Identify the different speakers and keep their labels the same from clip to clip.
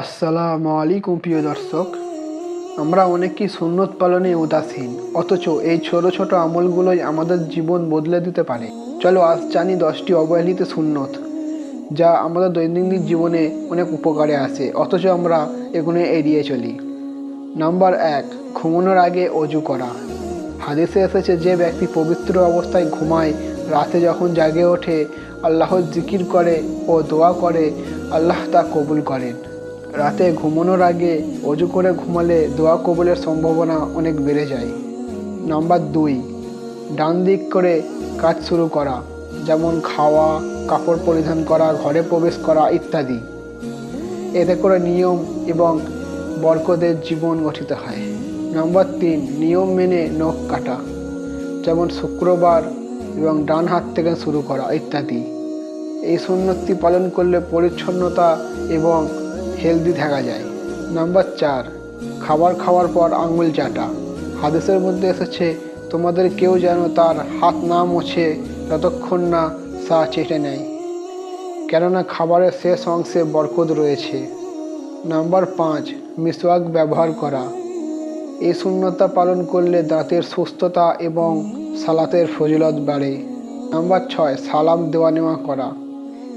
Speaker 1: আসসালামু আলাইকুম, প্রিয় দর্শক। আমরা অনেকেই সুন্নত পালনে উদাসীন, অথচ এই ছোট ছোট আমলগুলোই আমাদের জীবন বদলে দিতে পারে। চলো, আজ জানি দশটি অবহেলিত সুন্নত, যা আমাদের দৈনন্দিন জীবনে অনেক উপকারে আসে, অথচ আমরা এগুলো এড়িয়ে চলি। নাম্বার এক, ঘুমানোর আগে অজু করা। হাদিসে এসেছে, যে ব্যক্তি পবিত্র অবস্থায় ঘুমায়, রাতে যখন জাগে ওঠে আল্লাহর জিকির করে ও দোয়া করে, আল্লাহ তা কবুল করেন। রাতে ঘুমানোর আগে অজু করে ঘুমালে দোয়া কবুলের সম্ভাবনা অনেক বেড়ে যায়। নাম্বার দুই, ডান দিক করে কাজ শুরু করা, যেমন খাওয়া, কাপড় পরিধান করা, ঘরে প্রবেশ করা ইত্যাদি। এতে করে নিয়ম এবং বরকদের জীবন গঠিত হয়। নাম্বার তিন, নিয়ম মেনে নখ কাটা, যেমন শুক্রবার এবং ডান হাত থেকে শুরু করা ইত্যাদি। এই সুন্নতি পালন করলে পরিচ্ছন্নতা এবং হেলদি থাকা যায়। নাম্বার চার, খাবার খাওয়ার পর আঙুল চাটা। হাদিসের মধ্যে এসেছে, তোমাদের কেউ যেন তার হাত না মোছে যতক্ষণ না সা চেটে নেয়। কেননা খাবারের শেষ অংশে বরকত রয়েছে। নাম্বার পাঁচ, মিসওয়াক ব্যবহার করা। এই শূন্যতা পালন করলে দাঁতের সুস্থতা এবং সালাতের ফজিলত বাড়ে। নাম্বার ছয়, সালাম দেওয়া নেওয়া করা।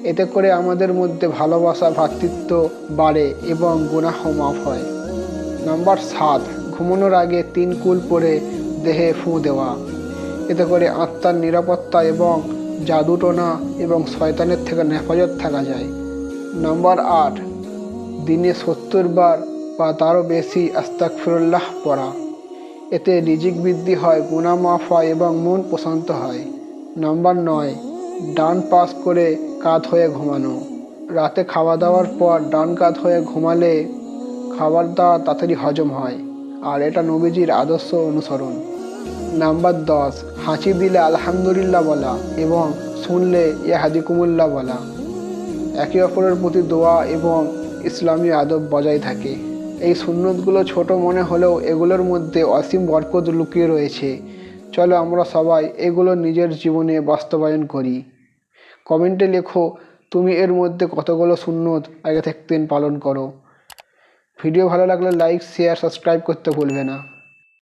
Speaker 1: এতে করে আমাদের মধ্যে ভালোবাসা, ভ্রাতৃত্ব বাড়ে এবং গুনাহ মাফ হয়। নাম্বার সাত, ঘুমানোর আগে তিন কুল পরে দেহে ফু দেওয়া। এতে করে আত্মার নিরাপত্তা এবং জাদুটোনা এবং শয়তানের থেকে নেফাজত থাকা যায়। নাম্বার আট, দিনে সত্তর বার বা তারও বেশি আস্তাক ফিরুল্লাহ পড়া। এতে রিজিক বৃদ্ধি হয় গুণা মাফ হয় এবং মন প্রশান্ত হয়। নাম্বার নয় ডান পাশ করে কাত হয়ে ঘুমানো। রাতে খাওয়া দাওয়ার পর ডান কাত হয়ে ঘুমালে খাবার দাওয়া তাড়াতাড়ি হজম হয়, আর এটা নবীজির আদর্শ অনুসরণ। নাম্বার দশ হাঁচি দিলে আলহামদুলিল্লাহ বলা এবং শুনলে হাদিকুমুল্লাহ বলা। একে অপরের প্রতি দোয়া এবং ইসলামী আদব বজায় থাকে। এই সুন্নতগুলো ছোট মনে হলেও এগুলোর মধ্যে অসীম বরকত লুকিয়ে রয়েছে। চলো আমরা সবাই এগুলো নিজের জীবনে বাস্তবায়ন করি। কমেন্টে লেখো, তুমি এর মধ্যে কতগুলো সুন্নত আগে থাকতেন পালন করো। ভিডিও ভালো লাগলে লাইক শেয়ার সাবস্ক্রাইব করতে ভুলবে না।